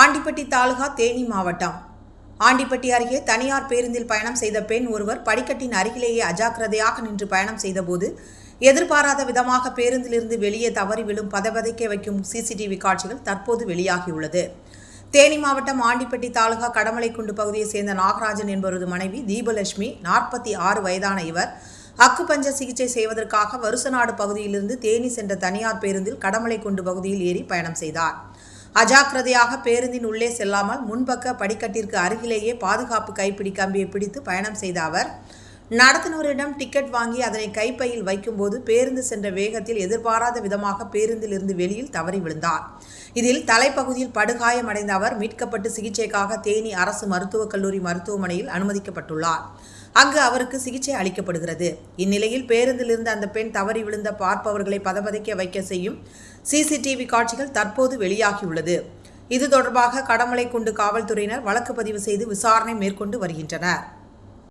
ஆண்டிப்பட்டி தாலுகா தேனி மாவட்டம். ஆண்டிப்பட்டி அருகே தனியார் பேருந்தில் பயணம் செய்த பெண் ஒருவர் படிக்கட்டின் அருகிலேயே அஜாக்கிரதையாக நின்று பயணம் செய்தபோது எதிர்பாராத விதமாக பேருந்திலிருந்து வெளியே தவறி விழும் பதபதைக்க வைக்கும் சிசிடிவி காட்சிகள் தற்போது வெளியாகியுள்ளது. தேனி மாவட்டம் ஆண்டிப்பட்டி தாலுகா கடமலைக்குண்டு பகுதியைச் சேர்ந்த நாகராஜன் என்பவரது மனைவி தீபலட்சுமி நாற்பத்தி ஆறு வயதான இவர் அக்கு பஞ்ச சிகிச்சை செய்வதற்காக வருசநாடு பகுதியிலிருந்து தேனி சென்ற தனியார் பேருந்தில் கடமலைக்குண்டு பகுதியில் ஏறி பயணம் செய்தார். அஜாக்கிரதையாக பேருந்தின் உள்ளே செல்லாமல் முன்பக்க படிக்கட்டிற்கு அருகிலேயே பாதுகாப்பு கைப்பிடி கம்பியை பிடித்து பயணம் செய்த அவர் நடத்துனரிடம் டிக்கெட் வாங்கி அதனை கைப்பையில் வைக்கும்போது பேருந்து சென்ற வேகத்தில் எதிர்பாராத விதமாக பேருந்தில் இருந்து வெளியில் தவறி விழுந்தார். இதில் தலைப்பகுதியில் படுகாயமடைந்த அவர் மீட்கப்பட்டு சிகிச்சைக்காக தேனி அரசு மருத்துவக் கல்லூரி மருத்துவமனையில் அனுமதிக்கப்பட்டுள்ளார். அங்கு அவருக்கு சிகிச்சை அளிக்கப்படுகிறது. இந்நிலையில் பேருந்தில் இருந்த அந்த பெண் தவறி விழுந்த பார்ப்பவர்களை பதபதைக்க வைக்க செய்யும் சிசிடிவி காட்சிகள் தற்போது வெளியாகியுள்ளது. இது தொடர்பாக கடமலை குண்டு காவல்துறையினர் வழக்கு பதிவு செய்து விசாரணை மேற்கொண்டு வருகின்றனர்.